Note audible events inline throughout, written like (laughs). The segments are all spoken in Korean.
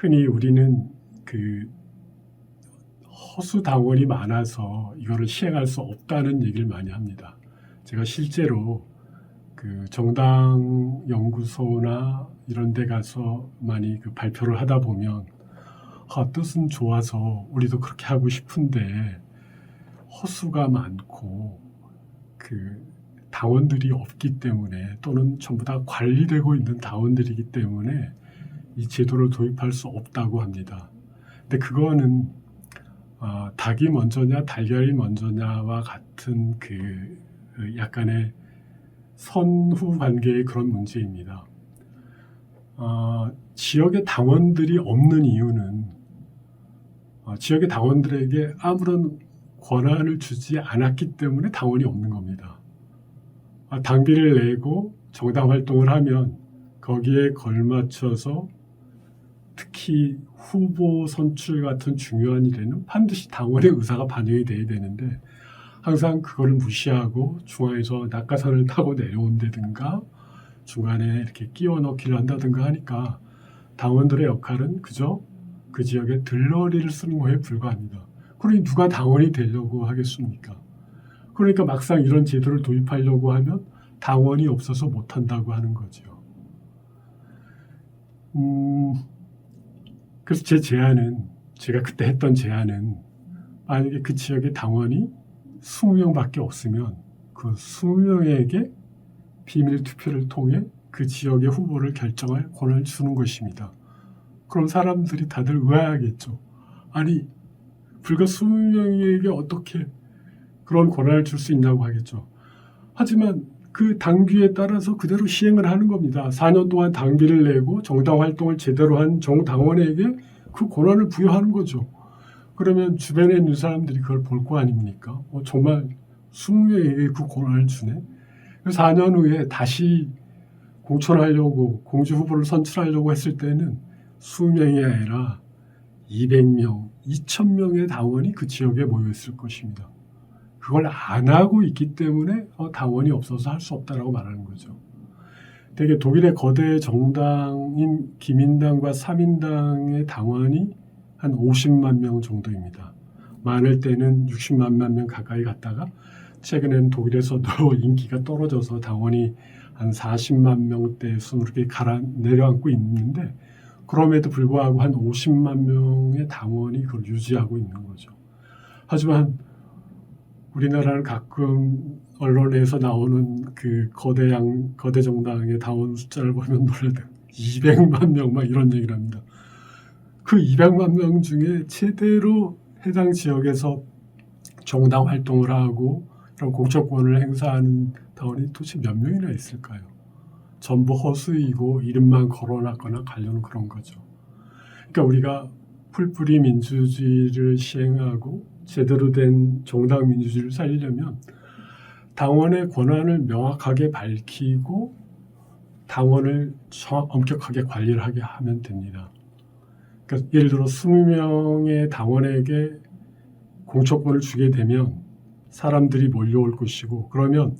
흔히 우리는 그 허수 당원이 많아서 이거를 시행할 수 없다는 얘기를 많이 합니다. 제가 실제로 그 정당 연구소나 이런 데 가서 많이 그 발표를 하다 보면 아, 뜻은 좋아서 우리도 그렇게 하고 싶은데 허수가 많고 그 당원들이 없기 때문에 또는 전부 다 관리되고 있는 당원들이기 때문에 이 제도를 도입할 수 없다고 합니다. 근데 그거는 어, 닭이 먼저냐 달걀이 먼저냐와 같은 그 약간의 선후 관계의 그런 문제입니다. 어, 지역의 당원들이 없는 이유는 어, 지역의 당원들에게 아무런 권한을 주지 않았기 때문에 당원이 없는 겁니다. 아, 당비를 내고 정당 활동을 하면 거기에 걸맞춰서 특히 후보 선출 같은 중요한 일에는 반드시 당원의 의사가 반영이 돼야 되는데 항상 그거를 무시하고 중앙에서 낙하산을 타고 내려온다든가 중간에 이렇게 끼워 넣기를 한다든가 하니까 당원들의 역할은 그저 그 지역에 들러리를 쓰는 거에 불과합니다. 그러니 누가 당원이 되려고 하겠습니까? 그러니까 막상 이런 제도를 도입하려고 하면 당원이 없어서 못한다고 하는 거죠. 음, 그래서 제 제안은 제가 그때 했던 제안은 만약에 그 지역의 당원이 20명밖에 없으면 그 20명에게 비밀 투표를 통해 그 지역의 후보를 결정할 권한을 주는 것입니다. 그럼 사람들이 다들 의아하겠죠. 아니 불과 20명에게 어떻게 그런 권한을 줄 수 있냐고 하겠죠. 하지만 그 당규에 따라서 그대로 시행을 하는 겁니다. 4년 동안 당비를 내고 정당 활동을 제대로 한 정당원에게 그 권한을 부여하는 거죠. 그러면 주변에 있는 사람들이 그걸 볼 거 아닙니까? 어, 정말 20명에게 그 권한을 주네. 4년 후에 다시 공천하려고 공주 후보를 선출하려고 했을 때는 수명이 아니라 200명, 2,000명의 당원이 그 지역에 모여 있을 것입니다. 그걸 안 하고 있기 때문에 어, 당원이 없어서 할 수 없다라고 말하는 거죠. 되게 독일의 거대 정당인 기민당과 사민당의 당원이 한 50만 명 정도입니다. 많을 때는 60만 명 가까이 갔다가 최근에는 독일에서도 (laughs) 인기가 떨어져서 당원이 한 40만 명대 순으로 이렇게 가라 내려앉고 있는데 그럼에도 불구하고 한 50만 명의 당원이 그걸 유지하고 있는 거죠. 하지만 우리나라는 가끔 언론에서 나오는 그 거대 양 거대 정당의 당원 숫자를 보면 놀라도 200만 명 막 이런 얘기를 합니다. 그 200만 명 중에 최대로 해당 지역에서 정당 활동을 하고 이런 공천권을 행사하는 당원이 도대체 몇 명이나 있을까요? 전부 허수이고 이름만 걸어놨거나 관련은 그런 거죠. 그러니까 우리가 풀뿌리 민주주의를 시행하고 제대로 된 정당 민주주의를 살리려면 당원의 권한을 명확하게 밝히고 당원을 엄격하게 관리를 하게 하면 됩니다. 그러니까 예를 들어 20명의 당원에게 공천권을 주게 되면 사람들이 몰려올 것이고 그러면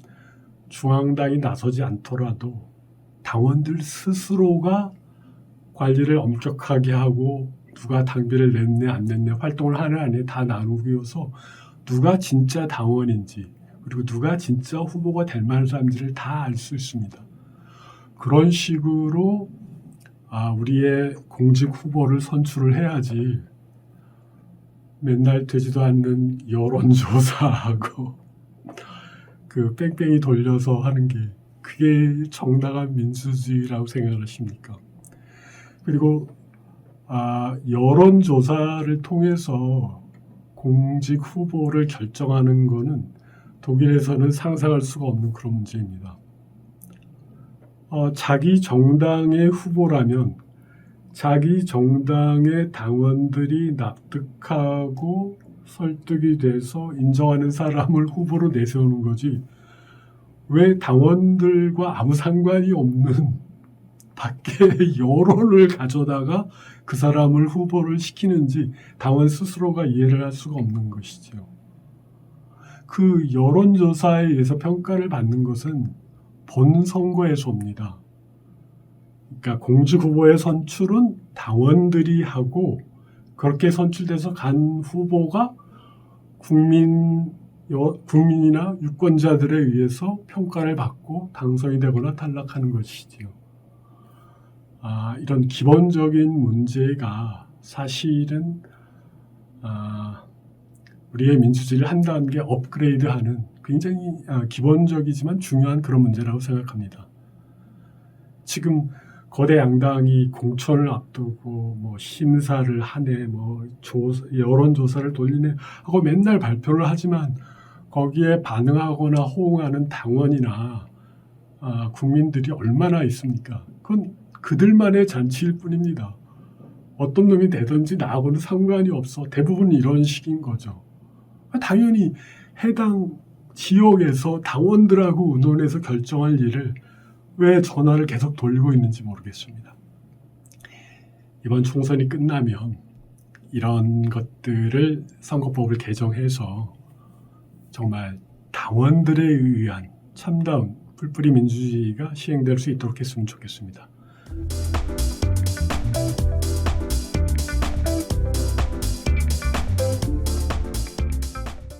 중앙당이 나서지 않더라도 당원들 스스로가 관리를 엄격하게 하고 누가 당비를 냈네 안 냈네 활동을 하는 안에 다 나누기여서 누가 진짜 당원인지 그리고 누가 진짜 후보가 될 만한 사람들을 다 알 수 있습니다. 그런 식으로 아, 우리의 공직 후보를 선출을 해야지 맨날 되지도 않는 여론조사하고 (laughs) 그 뺑뺑이 돌려서 하는 게 그게 정당한 민주주의라고 생각을 하십니까? 그리고 아, 여론조사를 통해서 공직 후보를 결정하는 것은 독일에서는 상상할 수가 없는 그런 문제입니다. 어, 자기 정당의 후보라면 자기 정당의 당원들이 납득하고 설득이 돼서 인정하는 사람을 후보로 내세우는 거지 왜 당원들과 아무 상관이 없는 밖에 (laughs) 여론을 가져다가 그 사람을 후보를 시키는지 당원 스스로가 이해를 할 수가 없는 것이죠. 그 여론조사에 의해서 평가를 받는 것은 본 선거에서 옵니다. 그러니까 공직 후보의 선출은 당원들이 하고 그렇게 선출돼서 간 후보가 국민 여- 국민이나 유권자들에 의해서 평가를 받고 당선이 되거나 탈락하는 것이지요. 아, 이런 기본적인 문제가 사실은 아, 우리의 민주주의를 한 단계 업그레이드하는 굉장히 아, 기본적이지만 중요한 그런 문제라고 생각합니다. 지금 거대 양당이 공천을 앞두고 뭐 심사를 하네, 뭐 조, 여론 조사를 돌리네 하고 맨날 발표를 하지만 거기에 반응하거나 호응하는 당원이나 아, 국민들이 얼마나 있습니까? 그건 그들만의 잔치일 뿐입니다. 어떤 놈이 되든지 나하고는 상관이 없어. 대부분 이런 식인 거죠. 당연히 해당 지역에서 당원들하고 의논해서 결정할 일을 왜 전화를 계속 돌리고 있는지 모르겠습니다. 이번 총선이 끝나면 이런 것들을 선거법을 개정해서 정말 당원들에 의한 참다운 뿔뿔이 민주주의가 시행될 수 있도록 했으면 좋겠습니다. Thank you.